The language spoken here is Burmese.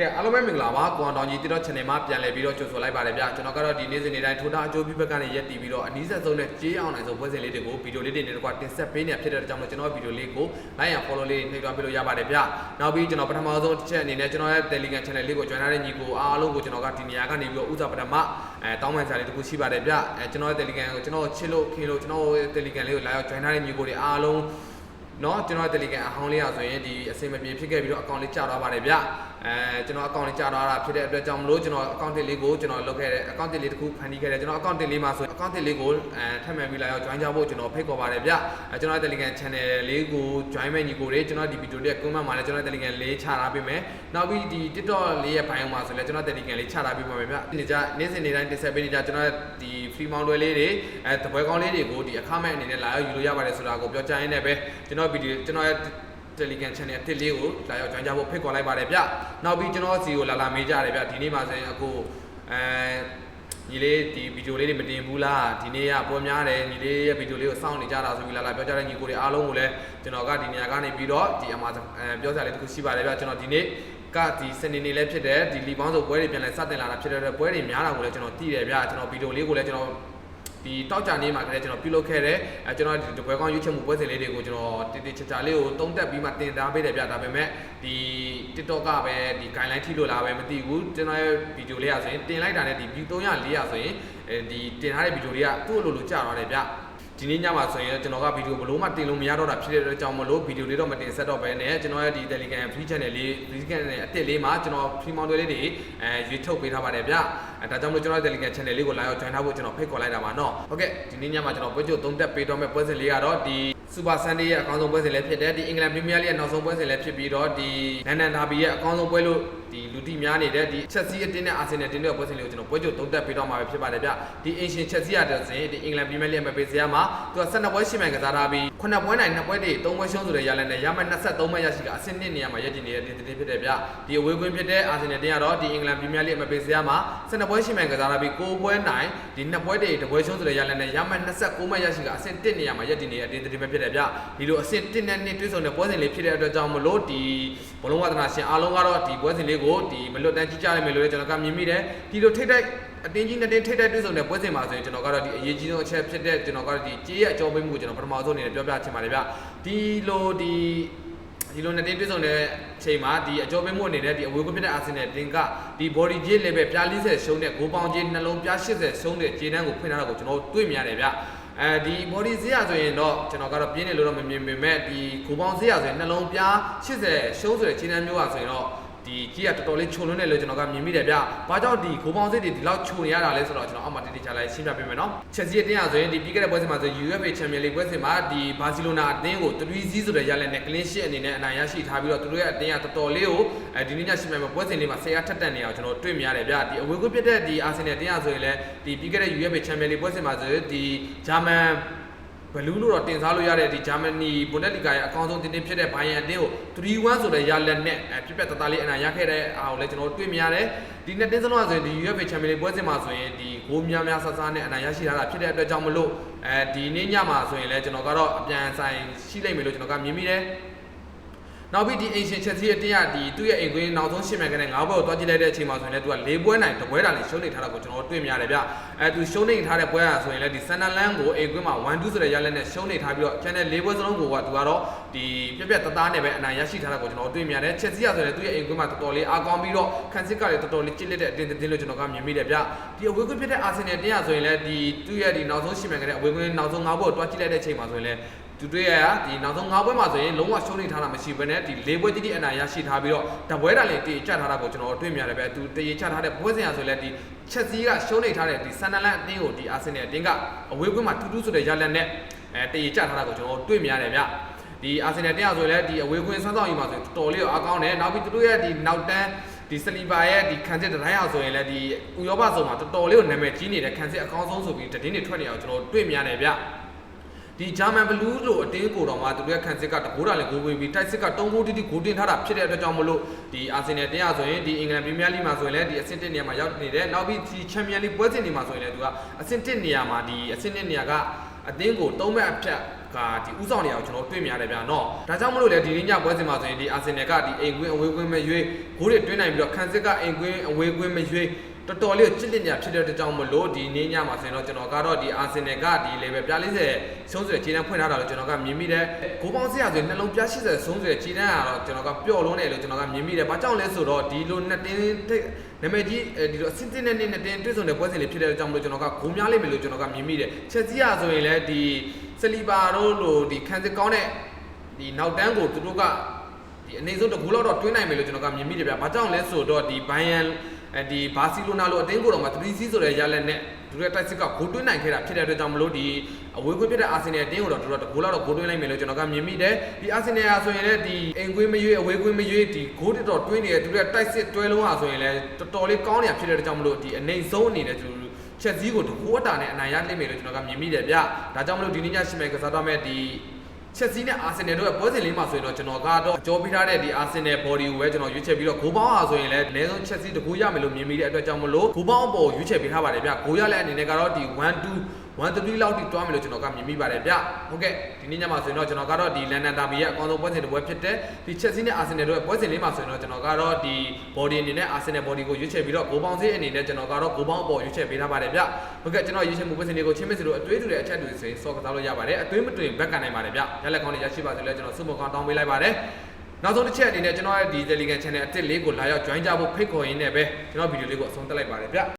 ကဲအားလုံးပဲမင်္ဂလာပါကွန်တောင်ကြီးတိတော့ channel မှာပြန်လည်ပြီးတော့ကြိုဆိုလိုက်ပါတယ်ဗျကျွန်တော်ကတော့ဒီနေ့စဉ်နေ့တိုင်းထိုးတာအကျိုးပြုဘက်ကနေရက်တည်ပြီးတော့အနည်းဆက်ဆုံးနဲ့ကြေးအောင်နိုင်ဆုံးပွဲစဉ်လေးတွေကိုဗီဒီယိုလေးတွေနဲ့တကွာတင်ဆက်ပေးနေဖြစ်တဲ့အတွက်ကြောင့်မို့ကျွန်တော်ဗီဒီယိုလေးကို like and follow လေးနှိပ်သွားပေးလို့ရပါတယ်ဗျနောက်ပြီးကျွန်တော်ပထမဆုံးတစ်ချက်အနေနဲ့ကျွန်တော်ရဲ့ Telegram channel လေးကို join ထားတဲ့ညီကိုအားလုံးကိုကျွန်တော်ကဒီနေရာကနေပြီးတော့ဥစားပထမအဲတောင်းပန်စာလေးတစ်ခုရှိပါတယ်ဗျအဲကျွန်တော်ရဲ့ Telegram ကိုကျွန်တော်ချစ်လို့ခင်လို့ကျွန်တော်ရဲ့ Telegram လေးကိုလာရောက် join ထားတဲ့ညီကိုတွေအားလုံး เนาะကျွန်တော် Telegram အဟောင်းလေးอ่ะဆိုရင်ဒီအစင်မပြေဖြစ်ခဲ့ပြီးတော့ account လေးကျသွားပါတယ်ဗျအဲကျွန်တော် account လေးကျသွားတာဖြစ်တဲ့အတွက်ကြောင့်မလို့ကျွန်တော် account လေးကိုကျွန်တော်လုပ်ခဲ့တဲ့ account လေးတစ်ခုဖန်တီးခဲ့တယ်ကျွန်တော် account လေးမှာဆိုရင် account လေးကိုအဲထပ်မံပြီးလာရောက် join ကြဖို့ကျွန်တော်ဖိတ်ခေါ်ပါတယ်ဗျအဲကျွန်တော် Telegram channel လေးကို join မဲ့ညီကိုတွေကျွန်တော်ဒီ video လေး comment မှာလည်းကျွန်တော် Telegram လေးချထားပေးမယ်နောက်ပြီးဒီ TikTok လေးရဲ့ bio မှာဆိုလည်းကျွန်တော် Telegram လေးချထားပေးပါမယ်ဗျဒီနေ့ကျနေ့စဉ်နေ့တိုင်းတင်ဆက်ပေးနေကြကျွန်တော်ဒီ free mount တွေလေးတွေအဲတပွဲကောင်းလေးတွေကိုဒီအခမဲ့အနေနဲ့လာရောက်ယူလို့ရပါတယ်ဆိုတာကိုပြောကြားရင်းနဲ့ပဲကျွန်တော် video ကျွန်တော်ရဲ့ Telegram channel အသစ်လေးကိုလာရောက် join ကြဖို့ဖိတ်ခေါ်လိုက်ပါတယ်ဗျ။နောက်ပြီးကျွန်တော်စီကိုလာလာမေးကြတယ်ဗျ။ဒီနေ့မှဆိုရင်အခုအဲညီလေးဒီဗီဒီယိုလေးတွေမတင်ဘူးလားဒီနေ့ကပွဲများတယ်ညီလေးရဲ့ဗီဒီယိုလေးကိုစောင့်နေကြတာဆိုပြီးလာလာပြောကြတဲ့ညီကိုတွေအားလုံးကိုလည်းကျွန်တော်ကဒီနေရာကနေပြီးတော့ဒီအမှာအဲပြောစရာလေးတစ်ခုရှိပါတယ်ဗျကျွန်တော်ဒီနေ့ကဒီစနေနေ့လည်းဖြစ်တယ်ဒီလီပေါင်းဆိုပွဲတွေပြန်လဲစတင်လာတာဖြစ်တဲ့အတွက်ပွဲတွေများတာကိုလည်းကျွန်တော်သိတယ်ဗျကျွန်တော်ဗီဒီယိုလေးကိုလည်းကျွန်တော် ဒီတောက်ကြနေမှာကလေးကျွန်တော်ပြုလုပ်ခဲ့တယ်အဲကျွန်တော်ဒီတပွဲကောင်းရွေးချယ်မှုပွဲစဉ်လေးတွေကိုကျွန်တော်တည်တည်ချာချာလေးကိုတုံးတက်ပြီးမှတင်ထားပေးတယ်ဗျဒါပေမဲ့ဒီ TikTok ကပဲဒီ guideline ထိလို့လားပဲမသိဘူးကျွန်တော်ရဲ့ဗီဒီယိုလေးอ่ะဆိုရင်တင်လိုက်တာနဲ့ဒီ view 300 400ဆိုရင်အဲဒီတင်ထားတဲ့ဗီဒီယိုလေးကသူ့လိုလိုကြာသွားတယ်ဗျ ဒီနေ့ညမှာဆိုရင်ကျွန်တော်ကဗီဒီယိုဘလို့မှတင်လို့မရတော့တာဖြစ်တဲ့အတွက်ကြောင့်မလို့ဗီဒီယိုလေးတော့မတင်ဆက်တော့ဘဲနဲ့ကျွန်တော်ရဲ့ဒီ Telegram free channel လေး free channel အတစ်လေးမှာကျွန်တော် free mount လေးတွေအဲရွေးထုတ်ပေးထားပါတယ်ဗျအဲဒါကြောင့်မလို့ကျွန်တော် Telegram channel လေးကိုလာရောက် join ထားဖို့ကျွန်တော်ဖိတ်ခေါ်လိုက်တာပါနော်ဟုတ်ကဲ့ဒီနေ့ညမှာကျွန်တော်ပွဲချုပ်သုံးသက်ပေးတော့မယ့်ပွဲစဉ်လေးကတော့ဒီ Super Sunday ရဲ့အကောင်းဆုံးပွဲစဉ်လည်းဖြစ်တယ်ဒီ England Premier League ရဲ့နောက်ဆုံးပွဲစဉ်လည်းဖြစ်ပြီးတော့ဒီ London Derby ရဲ့အကောင်းဆုံးပွဲလို့ ဒီလူတီများနေတဲ့ဒီ Chelsea အတင်းနဲ့ Arsenal တင်းတဲ့ပွဲစဉ်လေးကိုကျွန်တော်ပွဲချုပ်သုံးသက်ပေးတော့မှာပဲဖြစ်ပါတယ်ဗျဒီ Ancient Chelsea ရတဲ့စဉ်ဒီ England Premier League မှာပေးစရာမှာသူက12ပွဲရှိမှန်ကစားထားပြီး9ပွဲနိုင်2ပွဲတည်း3ပွဲရှုံးဆိုတဲ့ရလနဲ့ရမှ23မှတ်ရရှိကအဆင့်1နေရာမှာရည်တည်နေတဲ့တင်းတင်းဖြစ်တယ်ဗျဒီအဝေးကွင်းဖြစ်တဲ့ Arsenal တင်းကတော့ဒီ England Premier League မှာပေးစရာမှာ12ပွဲရှိမှန်ကစားထားပြီး9ပွဲနိုင်ဒီ2ပွဲတည်း2ပွဲရှုံးဆိုတဲ့ရလနဲ့ရမှ29မှတ်ရရှိကအဆင့်1နေရာမှာရည်တည်နေတဲ့တင်းတင်းပဲဖြစ်တယ်ဗျဒီလိုအဆင့်1နဲ့2တွဲဆုံတဲ့ပွဲစဉ်လေးဖြစ်တဲ့အတွက်ကြောင့်မလို့ဒီဘလုံးဝဒနာရှင်အားလုံးကတော့ဒီပွဲစဉ်လေးကိုဒီမလွတ်တမ်းကြည့်ကြရမယ်လို့လည်းကျွန်တော်ကမြင်မိတယ်ဒီလိုထိတ်တိုက်အတင်းကြီးနဲ့တင်းထိတ်တိုက်တွဲဆုံတဲ့ပွဲစဉ်မှာဆိုရင်ကျွန်တော်ကတော့ဒီအရေးကြီးဆုံးအချက်ဖြစ်တဲ့ကျွန်တော်ကတော့ဒီကြေးရအကြောပေးမှုကိုကျွန်တော်ပထမဆုံးအနေနဲ့ပြောပြချင်ပါတယ်ဗျဒီလိုဒီဒီလိုနဲ့တင်းတွဲဆုံတဲ့အချိန်မှာဒီအကြောပေးမှုအနေနဲ့ဒီအဝေးကွင်းဖြစ်တဲ့အာဆင်နယ်တင်ကဒီ body ကြေး level ပြား40ရှုံးတဲ့ဂိုးပေါင်းကြေးနှလုံးပြား80ရှုံးတဲ့ကြေးနှန်းကိုဖွင့်ထားတာကိုကျွန်တော်တွေ့မြင်ရတယ်ဗျအဲဒီ body ဈေးရဆိုရင်တော့ကျွန်တော်ကတော့ပြင်းနေလို့တော့မမြင်ပေမဲ့ဒီဂိုးပေါင်းဈေးရဆိုရင်နှလုံးပြား80ရှုံးဆိုတဲ့ကြေးနှန်းမျိုးอ่ะဆိုရင်တော့ ဒီကြီးကတော်တော်လေးခြုံလွန်းတယ်လို့ကျွန်တော်ကမြင်မိတယ်ဗျ။ဘာကြောင့်ဒီဂိုးပေါင်းစစ်တွေဒီလောက်ခြုံရတာလဲဆိုတော့ကျွန်တော်အောက်မှာတိတိကျကျလေးရှင်းပြပေးမယ်နော်။ချက်စီအတင်းရဆိုရင်ဒီပြီးခဲ့တဲ့ပွဲစဉ်မှာဆို UEFA Champions League ပွဲစဉ်မှာဒီဘာစီလိုနာအသင်းကို3-0ဆိုတဲ့ရလနဲ့ clean sheet အနေနဲ့အနိုင်ရရှိထားပြီးတော့သူတို့ရဲ့အသင်းကတော်တော်လေးကိုအဲဒီနေ့ညရှင်းပြမယ်ပွဲစဉ်လေးမှာဆရာထက်တက်နေအောင်ကျွန်တော်တွေ့မြင်ရတယ်ဗျ။ဒီအဝေးကွင်းဖြစ်တဲ့ဒီ Arsenal အသင်းရဆိုရင်လည်းဒီပြီးခဲ့တဲ့ UEFA Champions League ပွဲစဉ်မှာဆိုဒီဂျာမန် ဘလူးလို့တော့တင်စားလို့ရတဲ့ဒီဂျာမနီဘွန်ဒက်လီဂါရဲ့အကောင်းဆုံးတင်တင်ဖြစ်တဲ့ဘိုင်ယန်အတင်းကို3-1ဆိုတဲ့ရလက်နဲ့ပြပြတသားလေးအနိုင်ရခဲ့တဲ့အားကိုလည်းကျွန်တော်တွေ့မြင်ရတယ်ဒီနှစ်တင်းစလုံးဆိုရင်ဒီ UEFA Champions League ပွဲစဉ်မှာဆိုရင်ဒီဂိုးများများဆဆနဲ့အနိုင်ရရှိထားတာဖြစ်တဲ့အတွက်ကြောင့်မလို့အဲဒီနေ့ညမှာဆိုရင်လည်းကျွန်တော်ကတော့အပြန်ဆိုင်ရှိလိမ့်မယ်လို့ကျွန်တော်ကမြင်မိတယ် နောက်ပြီးဒီအင်ရှင်ချက်စီအတင်းရဒီသူ့ရဲ့အိမ်ကွင်းနောက်ဆုံးရှင်းမှန်ကနေ၅ဘွဲကိုတွားကြည့်လိုက်တဲ့အချိန်မှာဆိုရင်လည်းသူက၄ဘွဲနိုင်တပွဲတာနဲ့ရှုံးနေထားတာကိုကျွန်တော်တွေ့မြင်ရတယ်ဗျအဲသူရှုံးနေထားတဲ့ပွဲอ่ะဆိုရင်လည်းဒီဆန်နလန်ကိုအိမ်ကွင်းမှာ1-2ဆိုတဲ့ရလက်နဲ့ရှုံးနေထားပြီးတော့ channel ၄ဘွဲစလုံးကိုကသူကတော့ဒီပြက်ပြက်တသားနဲ့ပဲအနိုင်ရရှိထားတာကိုကျွန်တော်တွေ့မြင်ရတယ်ချက်စီရဆိုရင်သူ့ရဲ့အိမ်ကွင်းမှာတော်တော်လေးအားကောင်းပြီးတော့ခန်းစစ်ကလည်းတော်တော်လေးကြစ်လက်တဲ့အတင်းတင်းလို့ကျွန်တော်ကမြင်မိတယ်ဗျဒီအဝေးကွင်းဖြစ်တဲ့အာဆင်နယ်တင်းရဆိုရင်လည်းဒီသူ့ရဲ့ဒီနောက်ဆုံးရှင်းမှန်ကနေအဝေးကွင်းနောက်ဆုံး၅ဘွဲကိုတွားကြည့်လိုက်တဲ့အချိန်မှာဆိုရင်လည်း သူတွေ့ရဒီနောက်ဆုံး၅ပွဲမှာဆိုရင်လုံးဝရှုံးနေထားတာမရှိဘဲနဲ့ဒီ၄ပွဲတိတိအနိုင်ရရှိထားပြီးတော့တပွဲတာလေးတေချထားတာကိုကျွန်တော်တွေ့မြင်ရတယ်ပဲသူတေချထားတဲ့ပွဲစဉ်ရဆိုလည်းဒီချက်စီးကရှုံးနေထားတဲ့ဒီဆန်နလန်အတင်းကိုဒီအာဆင်နယ်အတင်းကအဝေးကွင်းမှာတူးတူးဆိုတဲ့ရလက်နဲ့အဲတေချထားတာကိုကျွန်တော်တွေ့မြင်ရတယ်ဗျဒီအာဆင်နယ်တင်းရဆိုလည်းဒီအဝေးကွင်းစမ်းဆောင်ရေးမှာဆိုတော်လေးအားကောင်းတယ်နောက်ပြီးသူတို့ရဲ့ဒီနောက်တန်းဒီစလီပါရဲ့ဒီခံစစ်တိုင်းအောင်ဆိုရင်လည်းဒီဥရောပဆောင်မှာတော်တော်လေးကိုနာမည်ကြီးနေတဲ့ခံစစ်အကောင်းဆုံးဆိုပြီးတည်င်းတွေထွက်နေအောင်ကျွန်တော်တွေ့မြင်ရတယ်ဗျ ဒီဂျာမန်ဘလူးလိုအတင်းကိုတော်မှာသူတို့ရဲ့ခံစစ်ကတကိုးတာလည်းဂိုးဝေးပြီးတိုက်စစ်ကတုံးကိုတီတီဂိုးတင်ထားတာဖြစ်တဲ့အတွက်ကြောင့်မလို့ဒီအာဆင်နယ်တင်းရဆိုရင်ဒီအင်္ဂလန်ပရီးမီးယားလိမှာဆိုရင်လည်းဒီအဆင့်1နေရာမှာရောက်နေတယ်နောက်ပြီးဒီချန်ပီယံလိပွဲစဉ်တွေမှာဆိုရင်လည်းသူကအဆင့်1နေရာမှာဒီအဆင့်1နေရာကအတင်းကို၃မှတ်အဖြတ်ကဒီဥဆောင်နေအောင်ကျွန်တော်တွေ့မြရတယ်ဗျာနော်ဒါကြောင့်မလို့လေဒီနေ့ညပွဲစဉ်မှာဆိုရင်ဒီအာဆင်နယ်ကဒီအိမ်ကွင်းအဝေးကွင်းမရွေးဂိုးတွေတွင်းနိုင်ပြီးတော့ခန်းစစ်ကအိမ်ကွင်းအဝေးကွင်းမရွေး တော်တော်လေးကိုချစ်လက်ညာဖြစ်တဲ့အတွက်ကြောင့်မလို့ဒီနေ့ညမှာဆိုရင်တော့ကျွန်တော်ကတော့ဒီအာဆင်နယ်ကဒီ level ပြ40ဆုံးဆွေခြေတန်းဖွင့်ထားတာလို့ကျွန်တော်ကမြင်မိတယ်ဂိုးပေါင်းစရာဆိုရင်နှလုံးပြ80ဆုံးဆွေခြေတန်းကတော့ကျွန်တော်ကပျော့လုံးတယ်လို့ကျွန်တော်ကမြင်မိတယ်ဘာကြောင့်လဲဆိုတော့ဒီလိုနှစ်တင်းထိပ်နာမည်ကြီးအဲဒီလိုအစစ်စစ်နဲ့နဲ့နှစ်တင်းတွေ့ဆုံတဲ့ပွဲစဉ်လေးဖြစ်တဲ့အတွက်ကြောင့်မလို့ကျွန်တော်ကဂိုးများလိမ့်မယ်လို့ကျွန်တော်ကမြင်မိတယ်ချက်စီရဆိုရင်လည်းဒီစလီပါတို့လိုဒီခန်းစစ်ကောင်းတဲ့ဒီနောက်တန်းကိုသူတို့ကဒီအနေဆုံးတစ်ခုလောက်တော့တွင်းနိုင်မယ်လို့ကျွန်တော်ကမြင်မိတယ်ဗျ။ဘာကြောင့်လဲဆိုတော့ဒီဘိုင်ယန် အဲဒီဘာစီလိုနာလိုအတင်းကိုတော့မှ3စီးဆိုတဲ့ရလက်နဲ့ဒူရက်တိုက်စစ်ကဂိုးတွင်းနိုင်ခဲ့တာဖြစ်တဲ့အတွက်ကြောင့်မလို့ဒီအဝေးခွင့်ဖြစ်တဲ့အာဆင်နယ်အတင်းကိုတော့တို့တော့တကူလောက်တော့ဂိုးတွင်းလိုက်မယ်လို့ကျွန်တော်ကမြင်မိတယ်။ဒီအာဆင်နယ်ဟာဆိုရင်လည်းဒီအိမ်ကွင်းမရွေးအဝေးကွင်းမရွေးဒီဂိုးတော်တွင်းနေတဲ့ဒူရက်တိုက်စစ်တွဲလုံးဟာဆိုရင်လည်းတော်တော်လေးကောင်းနေတာဖြစ်တဲ့အတွက်ကြောင့်မလို့ဒီအနေဆုံးအနေနဲ့ကျွန်တော်တို့ချက်စည်းကိုတကူအတာနဲ့အနိုင်ရလိမ့်မယ်လို့ကျွန်တော်ကမြင်မိတယ်ဗျ။ဒါကြောင့်မလို့ဒီနေ့ညရှိမယ်ကစားတော့မဲ့ဒီ ချက်စီးနဲ့အာဆင်နယ်တို့ရဲ့ပွဲစဉ်လေးမှာဆိုရင်တော့ကျွန်တော်ကတော့အကြောပေးထားတဲ့ဒီအာဆင်နယ် body ကိုပဲကျွန်တော်ရွေးချယ်ပြီးတော့ဂိုးပေါင်းအားဆိုရင်လည်းအနည်းဆုံးချက်စီးတစ်ခုရမယ်လို့မြင်မိတဲ့အတွက်ကြောင့်မလို့ဂိုးပေါင်းအပေါ်ရွေးချယ်ပေးထားပါတယ်ဗျဂိုးရတဲ့အနေနဲ့ကတော့ဒီ1 2 1 3လောက်ထိတွားမယ်လို့ကျွန်တော်ကမြင်မိပါတယ်ဗျဟုတ်ကဲ့ဒီနေ့ညမှာဆိုရင်တော့ကျွန်တော်ကတော့ဒီလန်ဒန်ဒါဘီရဲ့အကောင်းဆုံးပွဲစဉ်တစ်ပွဲဖြစ်တဲ့ဒီချက်စီးနဲ့အာဆင်နယ်တို့ရဲ့ပွဲစဉ်လေးမှာဆိုရင်တော့ကျွန်တော်ကတော့ဒီ body အနေနဲ့အာဆင်နယ် body ကိုရွေးချယ်ပြီးတော့ဂိုးပေါင်းစေးအနေနဲ့ကျွန်တော်ကတော့ဂိုးပေါင်းအပေါ်ရွေးချယ်ပေးထားပါတယ်ဗျဟုတ်ကဲ့ကျွန်တော်ရွေးချယ်မှုပွဲစဉ်လေးကိုချင်းမစ်စီတို့အတွေးတူတဲ့အချက်တွေဆိုရင်စောကစားလို့ရပါတယ်အတွေးမတွင်ဘက်ကန်နိုင်ပါတယ်ဗျရလက်ကောင်းတွေရရှိပါစေလဲကျွန်တော်စုမကောင်းတောင်းပေးလိုက်ပါတယ်နောက်ဆုံးတစ်ချက်အနေနဲ့ကျွန်တော်ရဲ့ဒီ Telegram Channel အစ်စ်လေးကိုလာရောက် join ကြဖို့ဖိတ်ခေါ်ရင်းနဲ့ပဲကျွန်တော်ဗီဒီယိုလေးကိုအဆုံးသတ်လိုက်ပါတယ်ဗျ